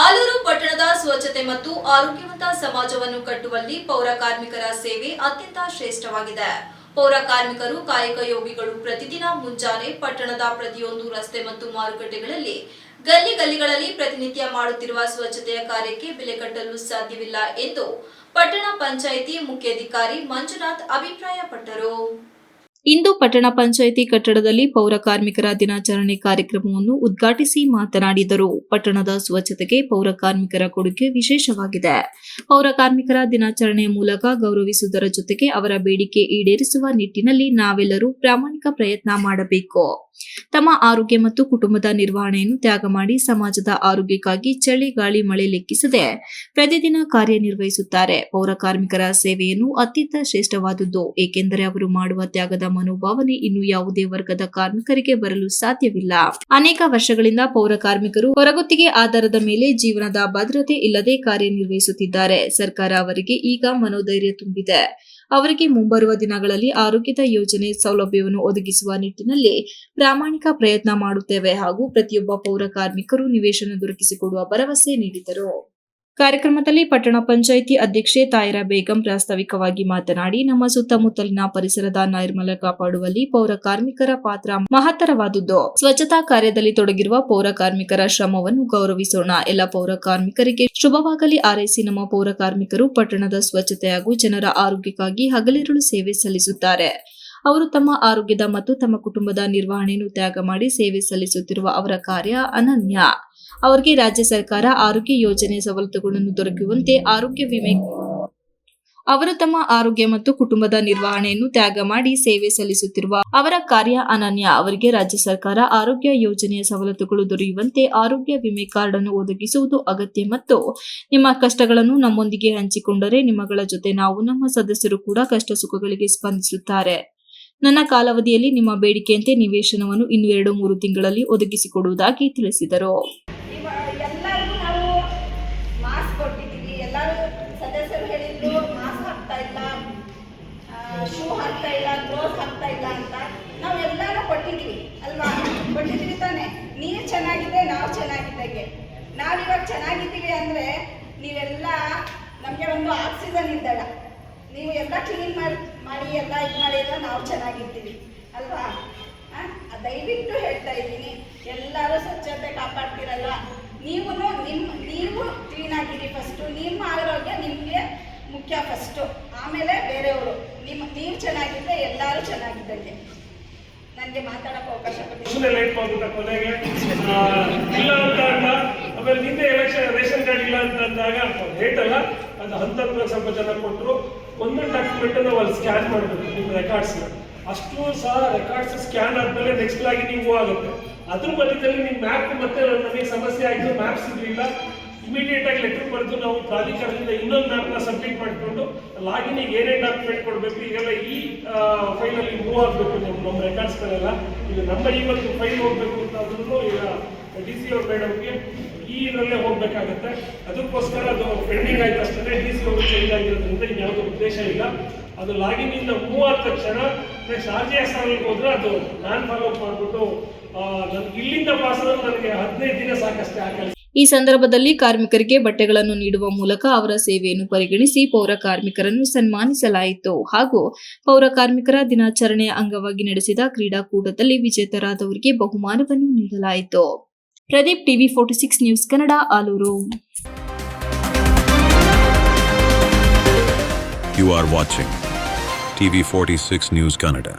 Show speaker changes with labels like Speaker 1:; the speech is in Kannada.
Speaker 1: ಆಲೂರು ಪಟ್ಟಣದ ಸ್ವಚ್ಛತೆ ಮತ್ತು ಆರೋಗ್ಯವಂತ ಸಮಾಜವನ್ನು ಕಟ್ಟುವಲ್ಲಿ ಪೌರ ಕಾರ್ಮಿಕರ ಸೇವೆ ಅತ್ಯಂತ ಶ್ರೇಷ್ಠವಾಗಿದೆ. ಪೌರ ಕಾರ್ಮಿಕರು ಕಾಯಕ ಯೋಗಿಗಳು ಪ್ರತಿದಿನ ಮುಂಜಾನೆ ಪಟ್ಟಣದ ಪ್ರತಿಯೊಂದು ರಸ್ತೆ ಮತ್ತು ಮಾರುಕಟ್ಟೆಗಳಲ್ಲಿ ಗಲ್ಲಿ ಗಲ್ಲಿಗಳಲ್ಲಿ ಪ್ರತಿನಿತ್ಯ ಮಾಡುತ್ತಿರುವ ಸ್ವಚ್ಛತೆಯ ಕಾರ್ಯಕ್ಕೆ ಬೆಲೆ ಕಟ್ಟಲು ಸಾಧ್ಯವಿಲ್ಲ ಎಂದು ಪಟ್ಟಣ ಪಂಚಾಯಿತಿ ಮುಖ್ಯಾಧಿಕಾರಿ ಮಂಜುನಾಥ್ ಅಭಿಪ್ರಾಯಪಟ್ಟರು. ಇಂದು ಪಟ್ಟಣ ಪಂಚಾಯಿತಿ ಕಟ್ಟಡದಲ್ಲಿ ಪೌರ ಕಾರ್ಮಿಕರ ದಿನಾಚರಣೆ ಕಾರ್ಯಕ್ರಮವನ್ನು ಉದ್ಘಾಟಿಸಿ ಮಾತನಾಡಿದರು. ಪಟ್ಟಣದ ಸ್ವಚ್ಛತೆಗೆ ಪೌರ ಕಾರ್ಮಿಕರ ಕೊಡುಗೆ ವಿಶೇಷವಾಗಿದೆ. ಪೌರ ಕಾರ್ಮಿಕರ ದಿನಾಚರಣೆಯ ಮೂಲಕ ಗೌರವಿಸುವುದರ ಜೊತೆಗೆ ಅವರ ಬೇಡಿಕೆ ಈಡೇರಿಸುವ ನಿಟ್ಟಿನಲ್ಲಿ ನಾವೆಲ್ಲರೂ ಪ್ರಾಮಾಣಿಕ ಪ್ರಯತ್ನ ಮಾಡಬೇಕು. ತಮ್ಮ ಆರೋಗ್ಯ ಮತ್ತು ಕುಟುಂಬದ ನಿರ್ವಹಣೆಯನ್ನು ತ್ಯಾಗ ಮಾಡಿ ಸಮಾಜದ ಆರೋಗ್ಯಕ್ಕಾಗಿ ಚಳಿ, ಗಾಳಿ, ಮಳೆ ಲೆಕ್ಕಿಸದೆ ಪ್ರತಿದಿನ ಕಾರ್ಯನಿರ್ವಹಿಸುತ್ತಾರೆ. ಪೌರ ಕಾರ್ಮಿಕರ ಸೇವೆಯನ್ನು ಅತ್ಯಂತ ಶ್ರೇಷ್ಠವಾದುದು ಏಕೆಂದರೆ ಅವರು ಮಾಡುವ ತ್ಯಾಗದ ಮನೋಭಾವನೆ ಇನ್ನು ಯಾವುದೇ ವರ್ಗದ ಕಾರ್ಮಿಕರಿಗೆ ಬರಲು ಸಾಧ್ಯವಿಲ್ಲ. ಅನೇಕ ವರ್ಷಗಳಿಂದ ಪೌರ ಕಾರ್ಮಿಕರು ಹೊರಗುತ್ತಿಗೆ ಆಧಾರದ ಮೇಲೆ ಜೀವನದ ಭದ್ರತೆ ಇಲ್ಲದೆ ಕಾರ್ಯನಿರ್ವಹಿಸುತ್ತಿದ್ದಾರೆ. ಸರ್ಕಾರ ಅವರಿಗೆ ಈಗ ಮನೋಧೈರ್ಯ ತುಂಬಿದೆ. ಅವರಿಗೆ ಮುಂಬರುವ ದಿನಗಳಲ್ಲಿ ಆರೋಗ್ಯದ ಯೋಜನೆ ಸೌಲಭ್ಯವನ್ನು ಒದಗಿಸುವ ನಿಟ್ಟಿನಲ್ಲಿ ಪ್ರಾಮಾಣಿಕ ಪ್ರಯತ್ನ ಮಾಡುತ್ತೇವೆ ಹಾಗೂ ಪ್ರತಿಯೊಬ್ಬ ಪೌರ ಕಾರ್ಮಿಕರು ನಿವೇಶನ ದೊರಕಿಸಿಕೊಡುವ ಭರವಸೆ ನೀಡಿದರು. ಕಾರ್ಯಕ್ರಮದಲ್ಲಿ ಪಟ್ಟಣ ಪಂಚಾಯಿತಿ ಅಧ್ಯಕ್ಷೆ ತಾಯಿರಾ ಬೇಗಂ ಪ್ರಾಸ್ತಾವಿಕವಾಗಿ ಮಾತನಾಡಿ, ನಮ್ಮ ಸುತ್ತಮುತ್ತಲಿನ ಪರಿಸರದ ನೈರ್ಮಲ ಕಾಪಾಡುವಲ್ಲಿ ಪೌರ ಕಾರ್ಮಿಕರ ಪಾತ್ರ ಮಹತ್ತರವಾದುದು ಸ್ವಚ್ಛತಾ ಕಾರ್ಯದಲ್ಲಿ ತೊಡಗಿರುವ ಪೌರ ಕಾರ್ಮಿಕರ ಶ್ರಮವನ್ನು ಗೌರವಿಸೋಣ. ಎಲ್ಲ ಪೌರ ಕಾರ್ಮಿಕರಿಗೆ ಶುಭವಾಗಲಿ ಆರೈಸಿ ನಮ್ಮ ಪೌರ ಕಾರ್ಮಿಕರು ಪಟ್ಟಣದ ಸ್ವಚ್ಛತೆ ಹಾಗೂ ಜನರ ಆರೋಗ್ಯಕ್ಕಾಗಿ ಹಗಲಿರುಳು ಸೇವೆ ಸಲ್ಲಿಸುತ್ತಾರೆ. ಅವರು ತಮ್ಮ ಆರೋಗ್ಯದ ಮತ್ತು ತಮ್ಮ ಕುಟುಂಬದ ನಿರ್ವಹಣೆಯನ್ನು ತ್ಯಾಗ ಮಾಡಿ ಸೇವೆ ಸಲ್ಲಿಸುತ್ತಿರುವ ಅವರ ಕಾರ್ಯ ಅನನ್ಯ. ಅವರಿಗೆ ರಾಜ್ಯ ಸರ್ಕಾರ ಆರೋಗ್ಯ ಯೋಜನೆ ಸವಲತ್ತುಗಳನ್ನು ದೊರಕುವಂತೆ ಆರೋಗ್ಯ ವಿಮೆ ಅವರು ತಮ್ಮ ಆರೋಗ್ಯ ಮತ್ತು ಕುಟುಂಬದ ನಿರ್ವಹಣೆಯನ್ನು ತ್ಯಾಗ ಮಾಡಿ ಸೇವೆ ಸಲ್ಲಿಸುತ್ತಿರುವ ಅವರ ಕಾರ್ಯ ಅನನ್ಯ. ಅವರಿಗೆ ರಾಜ್ಯ ಸರ್ಕಾರ ಆರೋಗ್ಯ ಯೋಜನೆಯ ಸವಲತ್ತುಗಳು ದೊರೆಯುವಂತೆ ಆರೋಗ್ಯ ವಿಮೆ ಕಾರ್ಡ್ ಅನ್ನು ಒದಗಿಸುವುದು ಅಗತ್ಯ ಮತ್ತು ನಿಮ್ಮ ಕಷ್ಟಗಳನ್ನು ನಮ್ಮೊಂದಿಗೆ ಹಂಚಿಕೊಂಡರೆ ನಿಮ್ಮಗಳ ಜೊತೆ ನಾವು ನಮ್ಮ ಸದಸ್ಯರು ಕೂಡ ಕಷ್ಟ ಸುಖಗಳಿಗೆ ಸ್ಪಂದಿಸುತ್ತಾರೆ. ನನ್ನ ಕಾಲಾವಧಿಯಲ್ಲಿ ನಿಮ್ಮ ಬೇಡಿಕೆಯಂತೆ ನಿವೇಶನವನ್ನು ಇನ್ನು ಎರಡು ಮೂರು ತಿಂಗಳಲ್ಲಿ ಒದಗಿಸಿಕೊಡುವುದಾಗಿ ತಿಳಿಸಿದರು.
Speaker 2: ನಾವಿವಾಗ ಚೆನ್ನಾಗಿದ್ದೀವಿ ಅಂದ್ರೆ ನೀವೆಲ್ಲ ನಮಗೆ ಒಂದು ಆಕ್ಸಿಜನ್ ಇದ್ದಾಳ ನೀವು ಎಲ್ಲ ಕ್ಲೀನ್ ಮಾಡಿ ಮಾಡಿ, ಎಲ್ಲ ಇದು ಮಾಡಿದ್ರೆ ನಾವು ಚೆನ್ನಾಗಿರ್ತೀವಿ. ಅಲ್ವಾ? ದಯವಿಟ್ಟು ಹೇಳ್ತಾ ಇದ್ದೀನಿ, ಎಲ್ಲರೂ ಸ್ವಚ್ಛತೆ ಕಾಪಾಡ್ತೀರಲ್ಲ ನೀವು ನಿಮ್ಮ, ನೀವು ಕ್ಲೀನ್ ಆಗಿರಿ ಫಸ್ಟು ನಿಮ್ಮ ಆರೋಗ್ಯ ನಿಮಗೆ ಮುಖ್ಯ ಫಸ್ಟು ಆಮೇಲೆ ಬೇರೆಯವರು. ನಿಮ್ಮ, ನೀವು ಚೆನ್ನಾಗಿದ್ದರೆ ಎಲ್ಲರೂ ಚೆನ್ನಾಗಿದ್ದಂಗೆ. ನನಗೆ ಮಾತಾಡೋಕ್ಕೆ ಅವಕಾಶ
Speaker 3: ಕೊನೆಗೆ. ಇಲ್ಲ ಅಂತ ಆಮೇಲೆ ನಿನ್ನೆ ಎಲೆಕ್ಷನ್ ರೇಷನ್ ಕಾರ್ಡ್ ಇಲ್ಲ ಅಂತ ಅಂದಾಗ ಲೇಟ್ ಅಲ್ಲ. ಅದು ಹಂತ ಹಂತವಾಗಿ ಸ್ವಲ್ಪ ಜನ ಕೊಟ್ಟರು ಒಂದೊಂದು ಡಾಕ್ಯುಮೆಂಟ್ ನಾವು ಅಲ್ಲಿ ಸ್ಕ್ಯಾನ್ ಮಾಡಬೇಕು ನಿಮ್ಮ ರೆಕಾರ್ಡ್ಸ್ನ ಅಷ್ಟು ಸಹ ರೆಕಾರ್ಡ್ಸ್ ಸ್ಕ್ಯಾನ್ ಆದಮೇಲೆ ನೆಕ್ಸ್ಟ್ ಆಗಿ ನೀವು ಆಗುತ್ತೆ. ಅದ್ರ ಮಧ್ಯದಲ್ಲಿ ನಿಮ್ಮ ಮ್ಯಾಪ್ ಮತ್ತೆ ನಮಗೆ ಸಮಸ್ಯೆ ಆಯಿತು ಮ್ಯಾಪ್ ಸಿಗಲಿಲ್ಲ. ಇಮಿಡಿಯೇಟ್ ಆಗಿ ಲೆಟರ್ ಬರೆದು ನಾವು ಪ್ರಾಧಿಕಾರದಿಂದ ಇನ್ನೊಂದು ಮ್ಯಾಪ್ನ ಸಬ್ಮಿಟ್ ಮಾಡಿಕೊಂಡು ಲಾಗಿನಿಗೆ ಏನೇ ಡಾಕ್ಯುಮೆಂಟ್ ಕೊಡಬೇಕು, ಈಗೆಲ್ಲ ಈ ಫೈಲಲ್ಲಿ ಮೂವ್ ಆಗಬೇಕು ನಮ್ಮ ರೆಕಾರ್ಡ್ಸ್ಗಳೆಲ್ಲ ಈಗ ನಮ್ಮ ಇವತ್ತು ಫೈಲ್ ಹೋಗ್ಬೇಕು ಅಂತ ಆದ್ರೂ ಈಗ ಡಿ ಸಿ ಅವ್ರ ಮೇಡಮ್ಗೆ ಈ ಇದರಲ್ಲೇ ಹೋಗ್ಬೇಕಾಗತ್ತೆ. ಅದಕ್ಕೋಸ್ಕರ ಅದು ಪೆಂಡಿಂಗ್ ಆಯ್ತು ಅಷ್ಟೇ. ಡಿ ಸಿ ಅವರು ಚೇಂಜ್ ಆಗಿರೋದ್ರಿಂದ ಇನ್ಯಾವುದೋ ಉದ್ದೇಶ ಇಲ್ಲ. ಅದು ಲಾಗಿನ್ ಇಂದ ಮೂವ್ ಆದ ತಕ್ಷಣ next R G S R ಹೋದ್ರೆ ಅದು ನಾನು ಫಾಲೋ ಅಪ್ ಮಾಡಿಬಿಟ್ಟು ಇಲ್ಲಿಂದ ಪಾಸ್ ಆದ್ರೆ ನನಗೆ ಹದಿನೈದು ದಿನ ಸಾಕಷ್ಟೇ ಆ ಕೆಲಸ
Speaker 1: ಈ ಸಂದರ್ಭದಲ್ಲಿ ಕಾರ್ಮಿಕರಿಗೆ ಬಟ್ಟೆಗಳನ್ನು ನೀಡುವ ಮೂಲಕ ಅವರ ಸೇವೆಯನ್ನು ಪರಿಗಣಿಸಿ ಪೌರ ಕಾರ್ಮಿಕರನ್ನು ಸನ್ಮಾನಿಸಲಾಯಿತು. ಹಾಗೂ ಪೌರ ಕಾರ್ಮಿಕರ ದಿನಾಚರಣೆಯ ಅಂಗವಾಗಿ ನಡೆಸಿದ ಕ್ರೀಡಾಕೂಟದಲ್ಲಿ ವಿಜೇತರಾದವರಿಗೆ ಬಹುಮಾನವನ್ನು ನೀಡಲಾಯಿತು. Pradeep TV forty six news Kannada Aluru
Speaker 4: You are watching TV46 News Canada.